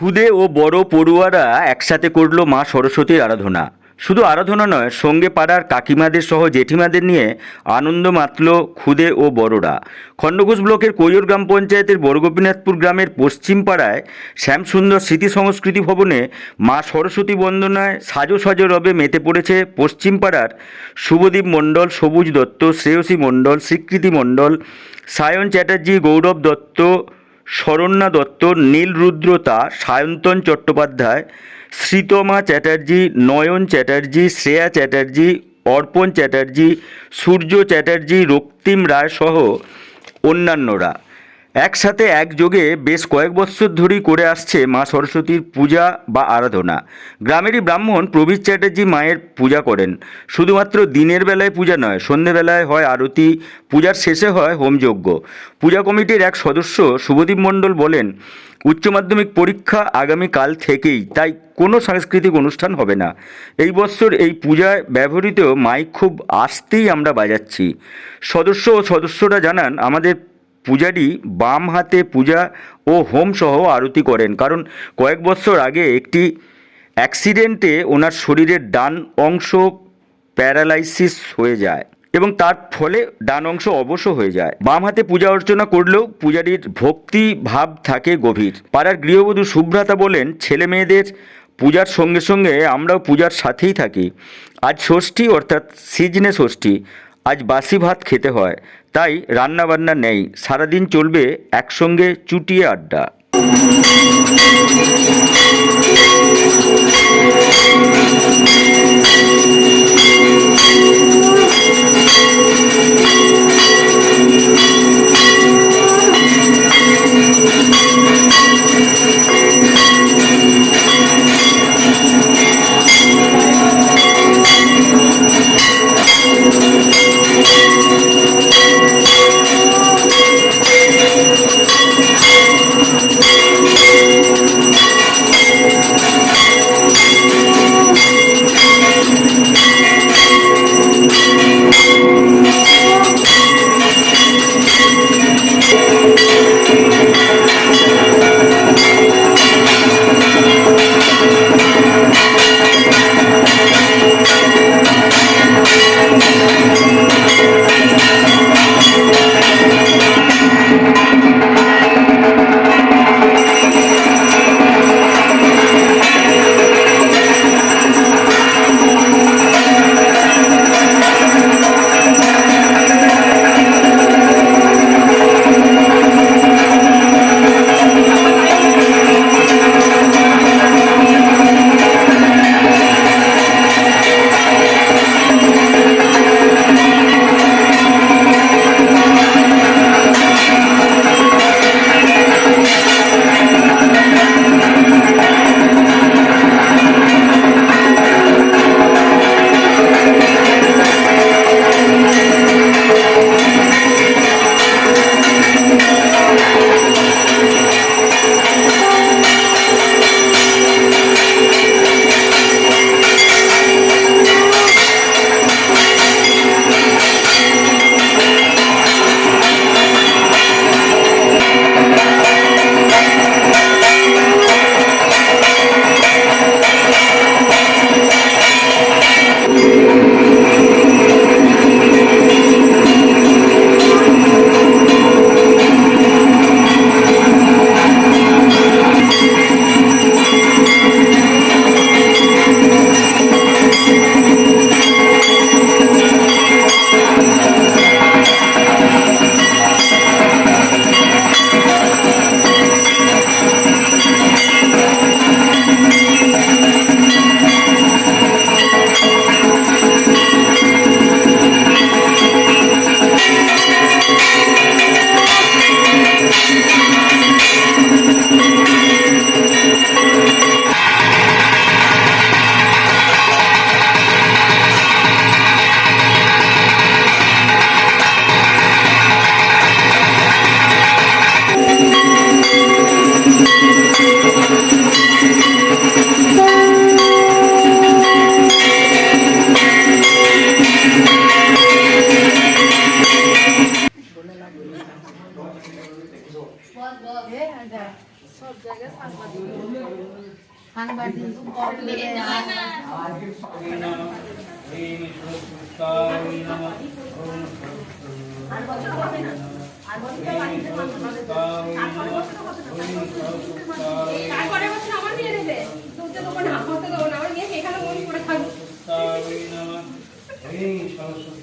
খুদে ও বড় পড়ুয়ারা একসাথে করল মা সরস্বতীর আরাধনা। শুধু আরাধনা নয়, সঙ্গে পাড়ার কাকিমাদের সহ জেঠিমাদের নিয়ে আনন্দ মাতল খুদে ও বড়রা। খণ্ডঘোষ ব্লকের কৈর গ্রাম পঞ্চায়েতের বড়গোপীনাথপুর গ্রামের পশ্চিম পাড়ায় শ্যামসুন্দর স্মৃতি সংস্কৃতি ভবনে মা সরস্বতী বন্দনায় সাজো সাজো রবে মেতে পড়েছে পশ্চিম পাড়ার শুভদীপ মণ্ডল, সবুজ দত্ত, শ্রেয়সী মণ্ডল, স্বীকৃতি মণ্ডল, সায়ন চ্যাটার্জি, গৌরব দত্ত শরণ্যা দত্ত নীলরুদ্রতা সায়ন্তন চট্টোপাধ্যায় শ্রীতমা চ্যাটার্জি, নয়ন চ্যাটার্জি, শ্রেয়া চ্যাটার্জি, অর্পণ চ্যাটার্জি, সূর্য চ্যাটার্জি, রক্তিম রায় সহ অন্যান্যরা। একসাথে একযোগে বেশ কয়েক বছর ধরেই করে আসছে মা সরস্বতীর পূজা বা আরাধনা। গ্রামেরই ব্রাহ্মণ প্রবীর চ্যাটার্জি মায়ের পূজা করেন। শুধুমাত্র দিনের বেলায় পূজা নয় সন্ধেবেলায় হয় আরতি, পূজার শেষে হয় হোমযজ্ঞ। পূজা কমিটির এক সদস্য শুভদীপ মণ্ডল বলেন, উচ্চ মাধ্যমিক পরীক্ষা আগামীকাল থেকেই, তাই কোনো সাংস্কৃতিক অনুষ্ঠান হবে না। এই বছর এই পূজায় ব্যবহৃত মাইক খুব আসতেই আমরা বাজাচ্ছি। সদস্য ও সদস্যরা জানান, আমাদের পূজারি বাম হাতে পূজা ও হোম সহ আরতি করেন। কারণ কয়েক বছর আগে একটি অ্যাক্সিডেন্টে ওনার শরীরের ডান অংশ প্যারালাইসিস হয়ে যায় এবং তার ফলে ডান অংশ অবশ্য হয়ে যায়। বাম হাতে পূজা অর্চনা করলেও পূজারীর ভক্তি ভাব থাকে গভীর। পাড়ার গৃহবধূ সুব্রতা বলেন, ছেলে মেয়েদের পূজার সঙ্গে সঙ্গে আমরাও পূজার সাথেই থাকি। আজ ষষ্ঠী, অর্থাৎ সিজনে ষষ্ঠী। আজ বাসি ভাত খেতে হয় তাই রান্নাবান্না নেই সারাদিন চলবে একসঙ্গে চুটিয়ে আড্ডা। তারপরে বছর আমার মেয়ে নেবে তুমি তো তোমার হাত করতে দেবো না আমার মেয়ে সেখানে মন করে থাকব সরস্বতী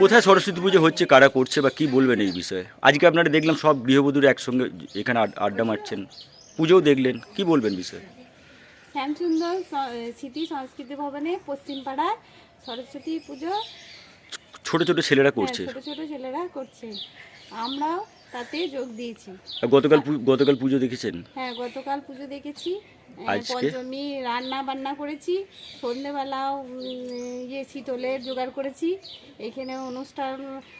কোথায় সরস্বতী পুজো হচ্ছে কারা করছে বা কি বলবেন এই বিষয়ে? আজকে আপনারা দেখলাম সব গৃহবধূরা একসঙ্গে এখানে আড্ডা মারছেন। পুজোও দেখলেন কি বলবেন বিষয়ে? শ্যামসুন্দর স্মৃতি সংস্কৃতি ভবনে পশ্চিমপাড়ায় সরস্বতী পুজো। ছোট ছোট ছেলেরা হ্যাঁ, করছে। ছোট ছোট ছেলেরা করছে। আমরাও তাতে যোগ দিয়েছি। গতকাল গতকাল পুজো দেখেছেন? হ্যাঁ গতকাল পুজো দেখেছি। পঞ্চমী রান্না বান্না করেছি সন্ধেবেলাও উম, ইয়ে শীতলের জোগাড় করেছি। এখানে অনুষ্ঠান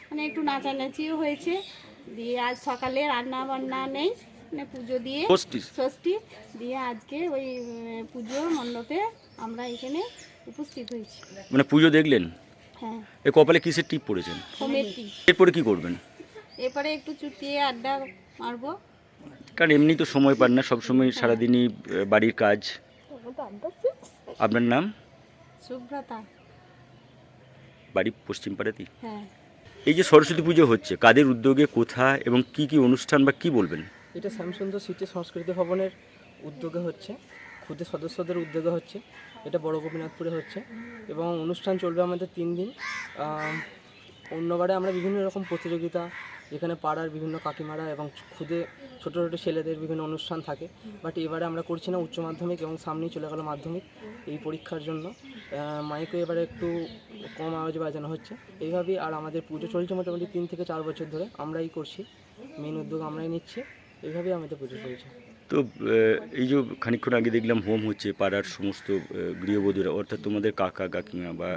মানে একটু নাচানাচিও হয়েছে। দিয়ে আজ সকালে রান্না বান্না নেই মানে পুজো দিয়ে ষষ্ঠী ষষ্ঠী দিয়ে আজকে ওই পুজোর মণ্ডপে আমরা এখানে উপস্থিত হয়েছি। মানে পুজো দেখলেন? হ্যাঁ। এ কপালে কিসের টিপ পড়েছেন? এরপরে কি করবেন? এরপরে একটু চুটিয়ে আড্ডা মারবো। কারণ এমনি তো সময় পান না সবসময় সারাদিনই বাড়ির কাজ। আপনার নাম? সুব্রতা। বাড়ি পশ্চিম পাড়াতেই? হ্যাঁ। এই যে সরস্বতী পুজো হচ্ছে কাদের উদ্যোগে কোথায় এবং কি কি অনুষ্ঠান বা কি বলবেন? এটা শ্যামসুন্দর সিটি সংস্কৃতি ভবনের উদ্যোগে হচ্ছে ক্ষুদে সদস্যদের উদ্যোগে হচ্ছে এটা বড় গোপীনাথপুরে হচ্ছে এবং অনুষ্ঠান চলবে আমাদের তিন দিন। অন্যবারে আমরা বিভিন্ন রকম প্রতিযোগিতা যেখানে পাড়ার বিভিন্ন কাকিমারা এবং খুদে ছোটো ছোটো ছেলেদের বিভিন্ন অনুষ্ঠান থাকে। বাট এবারে আমরা করছি না উচ্চ মাধ্যমিক এবং সামনেই চলে গেল মাধ্যমিক এই পরীক্ষার জন্য। মাইকে এবারে একটু কম আওয়াজ বাজানো হচ্ছে। এইভাবেই আর আমাদের পুজো চলছে মোটামুটি তিন থেকে চার বছর ধরে। আমরাই করছি। মেন উদ্যোগ আমরাই নিচ্ছি। এইভাবেই আমাদের পুজো চলছে। তো এই যে খানিকক্ষণ আগে দেখলাম হোম হচ্ছে পাড়ার সমস্ত গৃহবধূরা অর্থাৎ তোমাদের কাকা কাকিমা বা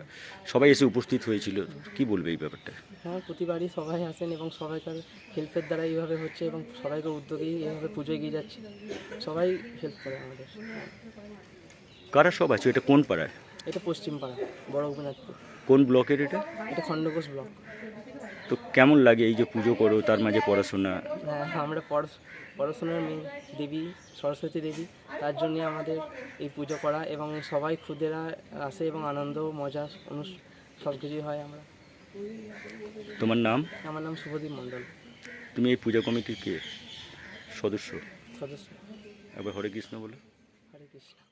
সবাই এসে উপস্থিত হয়েছিল। কি বলবে এই ব্যাপারটা? হ্যাঁ প্রতিবারই সবাই আসেন এবং সবাইকার হেল্পের দ্বারা এইভাবে হচ্ছে এবং সবাইকে উদ্যোগেই এইভাবে পুজো এগিয়ে যাচ্ছে। সবাই হেল্প করে আমাদের। কারা সব আছে? এটা কোন পাড়ায়? এটা পশ্চিম পশ্চিমপাড়া বড় গোপীনাথপুর। কোন ব্লকের এটা? এটা খণ্ডঘোষ ব্লক। তো কেমন লাগে এই যে পুজো করো তার মাঝে পড়াশোনা? হ্যাঁ আমরা পড়াশ- পড়াশোনার মেয়ে দেবী সরস্বতী দেবী তার জন্যে আমাদের এই পুজো করা এবং সবাই খুদেরা আসে এবং আনন্দ মজা অনুষ সব কিছুই হয় আমরা। তোমার নাম? আমার নাম শুভদীপ মণ্ডল। তুমি এই পূজা কমিটির কে? সদস্য? সদস্য। একবার হরে কৃষ্ণ বলো। হরে কৃষ্ণ।